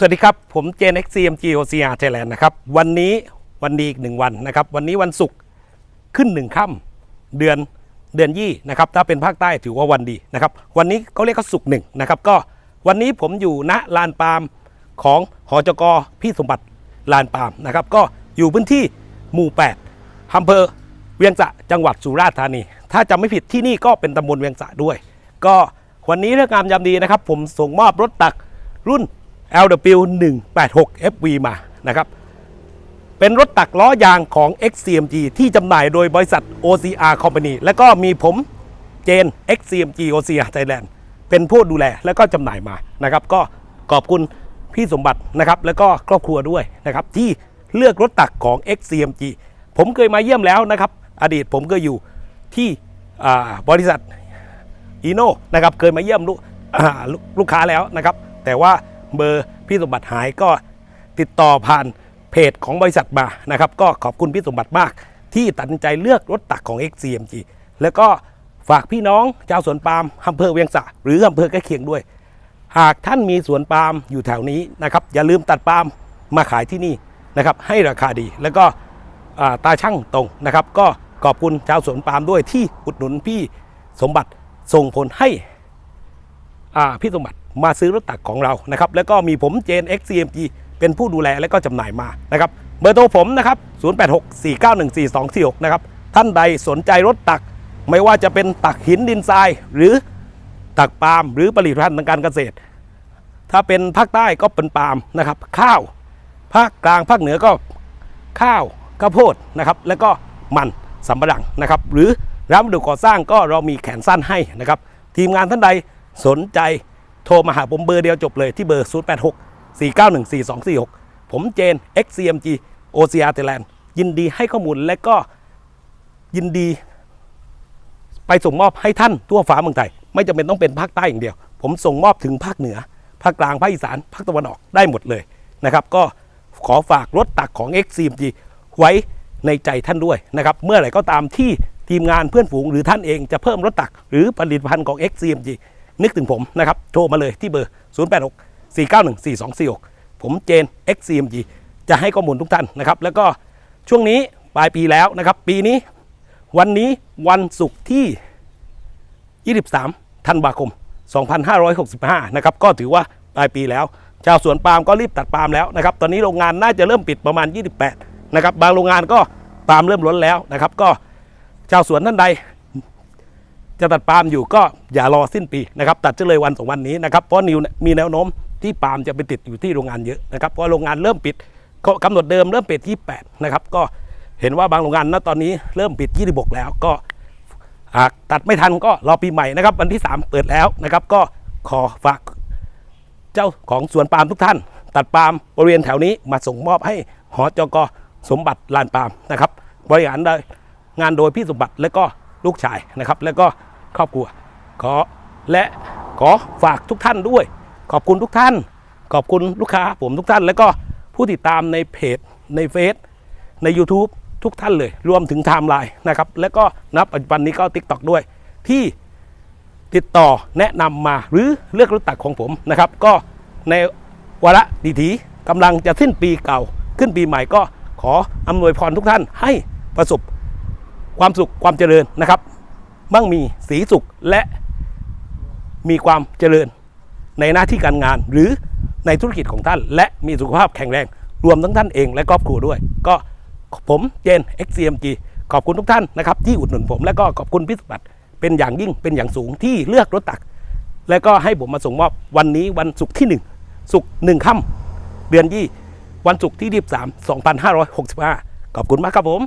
สวัสดีครับ ผมเจน XCMG OCR Thailand นะครับ วันนี้วันดีอีกหนึ่งวันนะครับ วันนี้วันศุกร์ขึ้นหนึ่งค่ำเดือนเดือนยี่นะครับ ถ้าเป็นภาคใต้ถือว่าวันดีนะครับ วันนี้เขาเรียกว่าศุกร์หนึ่งนะครับ ก็วันนี้ผมอยู่ณลานปาล์มของหอจกพี่สมบัติลานปาล์มนะครับ ก็อยู่พื้นที่หมู่8อำเภอเวียงสะจังหวัดสุราษฎร์ธานี ถ้าจำไม่ผิดที่นี่ก็เป็นตำบลเวียงสะด้วย ก็วันนี้เรื่องงามยามดีนะครับ ผมส่งมอบรถตักรุ่น LW 186 FV มานะครับ เป็นรถตักล้อยางของ XCMG ที่จำหน่ายโดยบริษัท OCR Company และก็มีผมเจน XCMG OCR Thailand เป็นผู้ดูแลและก็จำหน่ายมานะครับ ก็ขอบคุณพี่สมบัตินะครับ แล้วก็ครอบครัวด้วยนะครับ ที่เลือกรถตักของ XCMG ผมเคยมาเยี่ยมแล้วนะครับ อดีตผมก็อยู่ที่บริษัทอีโน่นะครับเคยมาเยี่ยมลูกอ่าลูกลูกค้าแล้วนะครับ แต่ว่า เบอร์พี่สมบัติหายก็ติดต่อผ่านเพจของบริษัทมานะครับ ก็ขอบคุณพี่สมบัติมาก ที่ตัดสินใจเลือกรถตักของ XCMG แล้วก็ฝากพี่น้องชาวสวนปาล์มอำเภอเวียงสะหรืออำเภอใกล้เคียงด้วย หากท่านมีสวนปาล์มอยู่แถวนี้นะครับ อย่าลืมตัดปาล์มมาขายที่นี่นะครับ ให้ราคาดีแล้วก็ตาช่างตรงนะครับ ก็ขอบคุณชาวสวนปาล์มด้วยที่อุดหนุนพี่สมบัติส่งผลให้พี่สมบัติ มาซื้อรถตักของเรานะครับแล้วก็มีผมเจน XCMG เป็นผู้ดูแลและก็จำหน่ายมานะครับเบอร์โทรผมนะครับ 0864914246 นะครับ ท่านใดสนใจรถตัก ไม่ว่าจะเป็นตักหินดินทราย หรือตักปาล์มหรือผลิตภัณฑ์ทางการเกษตร ถ้าเป็นภาคใต้ก็เป็นปาล์มนะครับ ข้าว ภาคกลางภาคเหนือก็ข้าวข้าวโพดนะครับ แล้วก็มันสำปะหลังนะครับ หรือร้านวัสดุก่อสร้างก็เรามีแขนสั้นให้นะครับ ทีมงานท่านใดสนใจ โทรมาหาผมเบอร์เดียวจบเลยที่เบอร์ 086 491 4246 ผมเจน XCMG OCR Thailand ยินดีให้ข้อมูลและก็ยินดี ไปส่งมอบให้ท่านทั่วฟ้าเมืองไทย ไม่จำเป็นต้องเป็นภาคใต้อย่างเดียว ผมส่งมอบถึงภาคเหนือ ภาคกลาง ภาคอีสาน ภาคตะวันออกได้หมดเลยนะครับ ก็ขอฝากรถตักของ XCMG ไว้ในใจท่านด้วยนะครับ เมื่อไหร่ก็ตามที่ทีมงานเพื่อนฝูงหรือท่านเองจะเพิ่มรถตัก หรือผลิตภัณฑ์ของ XCMG นึกถึงผมนะครับ โทรมาเลยที่เบอร์ 086 491 4246 ผมเจน XCMG จะให้ข้อมูลทุกท่านนะครับ แล้วก็ช่วงนี้ปลายปีแล้วนะครับ ปีนี้วันนี้วันศุกร์ที่ 23 ธันวาคม 2565 นะครับ ก็ถือว่าปลายปีแล้ว ชาวสวนปาล์มก็รีบตัดปาล์มแล้วนะครับ ตอนนี้โรงงานน่าจะเริ่มปิดประมาณ 28 นะครับ บางโรงงานก็ปาล์มเริ่มล้นแล้วนะครับ ก็ชาวสวนท่านใด จะตัดปาล์มอยู่ก็อย่ารอสิ้นปีนะครับตัดจะเลยวันสองวันนี้นะครับเพราะนิวมีแนวโน้มที่ปาล์มจะไปติดอยู่ที่โรงงานเยอะนะครับเพราะโรงงานเริ่มปิดก็กำหนดเดิมเริ่มปิดที่8นะครับก็เห็นว่าบางโรงงานณตอนนี้เริ่มปิด 26 แล้วก็หากตัดไม่ทันก็รอปีใหม่นะครับ วันที่ 3 เปิดแล้วนะครับ ก็ขอฝากเจ้าของสวนปาล์มทุกท่าน ตัดปาล์มบริเวณแถวนี้มาส่งมอบให้หอจกสมบัติลานปาล์มนะครับ บริหารโดยงานโดยพี่สมบัติและก็ ลูกชายนะครับ แล้วก็ครอบครัวขอและขอฝากทุกท่านด้วย ขอบคุณทุกท่าน ขอบคุณลูกค้าผมทุกท่าน แล้วก็ผู้ติดตามในเพจในเฟซใน YouTube ทุกท่านเลย รวมถึงไทม์ไลน์นะครับ แล้วก็นับปัจจุบันนี้ก็ TikTok ด้วย ที่ติดต่อแนะนำมาหรือเลือกรถตักของผมนะครับ ก็ในวาระดีถีกำลังจะสิ้นปีเก่า ขึ้นปีใหม่ก็ขออำนวยพรทุกท่านให้ประสบ ความสุขความเจริญนะครับมั่งมีสีสุขและมีความเจริญในหน้าที่การงานหรือในธุรกิจของท่าน และมีสุขภาพแข็งแรง รวมทั้งท่านเองและครอบครัวด้วย ก็ผมเจน XCMG ขอบคุณทุกท่านนะครับ ที่อุดหนุนผม และก็ขอบคุณพิสบัตเป็นอย่างยิ่งเป็นอย่างสูงที่เลือกรถตัก และก็ให้ผมมาส่งมอบวันนี้วันศุกร์ที่ 1 ศุกร์หนึ่งค่ำเดือนยี่วันศุกร์ที่ 23 2565 ขอบคุณมากครับผม